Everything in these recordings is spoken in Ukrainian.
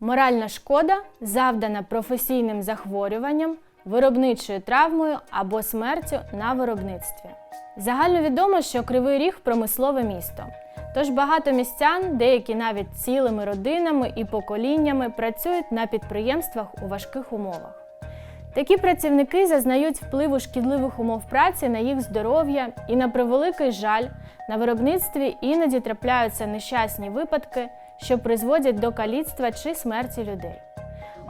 Моральна шкода завдана професійним захворюванням, виробничою травмою або смертю на виробництві. Загальновідомо, що Кривий Ріг промислове місто. Тож багато містян, деякі навіть цілими родинами і поколіннями працюють на підприємствах у важких умовах. Такі працівники зазнають впливу шкідливих умов праці на їх здоров'я і на превеликий жаль на виробництві іноді трапляються нещасні випадки, що призводять до каліцтва чи смерті людей.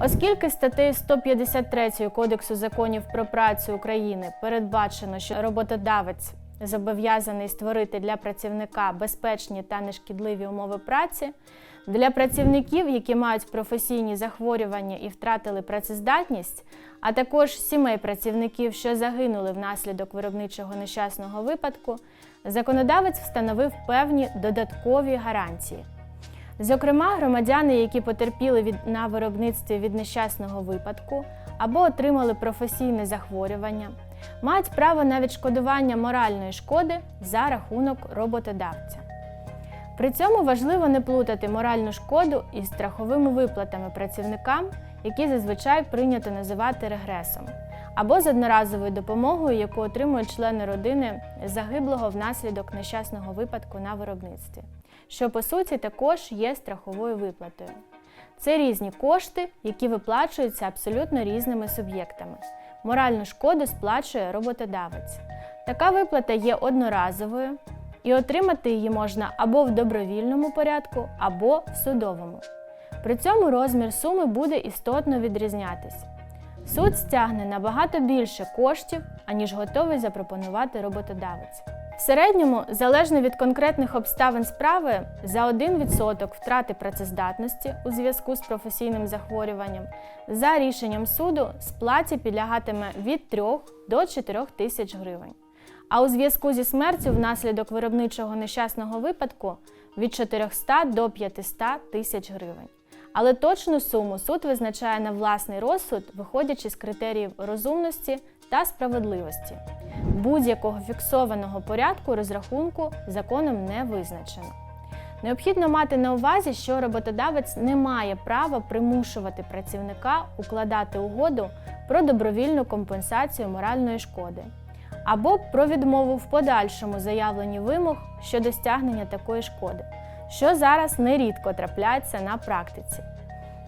Оскільки статтею 153 Кодексу законів про працю України передбачено, що роботодавець зобов'язаний створити для працівника безпечні та нешкідливі умови праці, для працівників, які мають професійні захворювання і втратили працездатність, а також сімей працівників, що загинули внаслідок виробничого нещасного випадку, законодавець встановив певні додаткові гарантії. Зокрема, громадяни, які потерпіли від, на виробництві від нещасного випадку або отримали професійне захворювання, мають право на відшкодування моральної шкоди за рахунок роботодавця. При цьому важливо не плутати моральну шкоду із страховими виплатами працівникам, які зазвичай прийнято називати регресом, або з одноразовою допомогою, яку отримують члени родини загиблого внаслідок нещасного випадку на виробництві, що по суті також є страховою виплатою. Це різні кошти, які виплачуються абсолютно різними суб'єктами. Моральну шкоду сплачує роботодавець. Така виплата є одноразовою, і отримати її можна або в добровільному порядку, або в судовому. При цьому розмір суми буде істотно відрізнятись. Суд стягне набагато більше коштів, аніж готовий запропонувати роботодавець. В середньому, залежно від конкретних обставин справи, за 1% втрати працездатності у зв'язку з професійним захворюванням, за рішенням суду сплаті підлягатиме від 3 до 4 тисяч гривень. А у зв'язку зі смертю внаслідок виробничого нещасного випадку від 400 до 500 тисяч гривень. Але точну суму суд визначає на власний розсуд, виходячи з критеріїв розумності та справедливості. Будь-якого фіксованого порядку розрахунку законом не визначено. Необхідно мати на увазі, що роботодавець не має права примушувати працівника укладати угоду про добровільну компенсацію моральної шкоди або про відмову в подальшому заявленні вимог щодо стягнення такої шкоди, що зараз нерідко трапляється на практиці.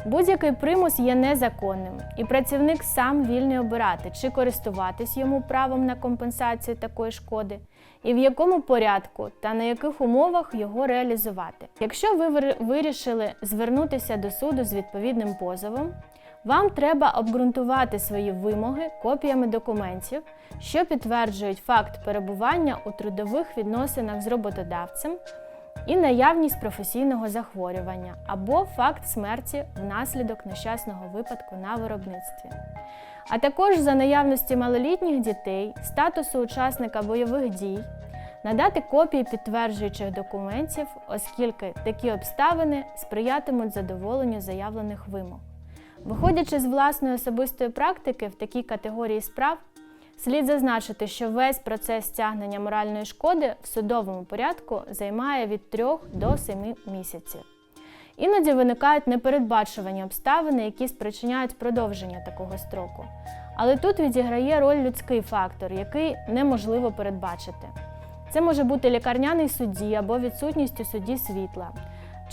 Будь-який примус є незаконним, і працівник сам вільний обирати, чи користуватись йому правом на компенсацію такої шкоди, і в якому порядку та на яких умовах його реалізувати. Якщо ви вирішили звернутися до суду з відповідним позовом, вам треба обґрунтувати свої вимоги копіями документів, що підтверджують факт перебування у трудових відносинах з роботодавцем і наявність професійного захворювання або факт смерті внаслідок нещасного випадку на виробництві. А також за наявності малолітніх дітей, статусу учасника бойових дій, надати копії підтверджуючих документів, оскільки такі обставини сприятимуть задоволенню заявлених вимог. Виходячи з власної особистої практики в такій категорії справ, слід зазначити, що весь процес стягнення моральної шкоди в судовому порядку займає від 3 до 7 місяців. Іноді виникають непередбачувані обставини, які спричиняють продовження такого строку. Але тут відіграє роль людський фактор, який неможливо передбачити. Це може бути лікарняний судді або відсутність у суді світла,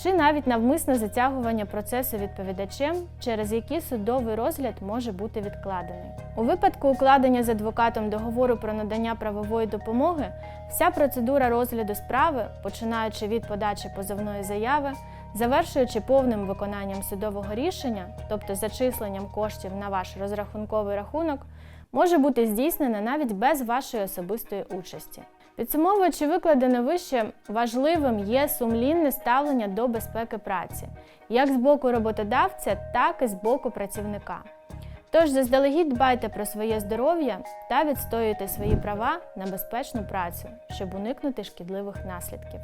чи навіть навмисне затягування процесу відповідачем, через які судовий розгляд може бути відкладений. У випадку укладення з адвокатом договору про надання правової допомоги, вся процедура розгляду справи, починаючи від подачі позовної заяви, завершуючи повним виконанням судового рішення, тобто зачисленням коштів на ваш розрахунковий рахунок, може бути здійснена навіть без вашої особистої участі. Підсумовуючи викладене вище, важливим є сумлінне ставлення до безпеки праці, як з боку роботодавця, так і з боку працівника. Тож заздалегідь дбайте про своє здоров'я та відстоюйте свої права на безпечну працю, щоб уникнути шкідливих наслідків.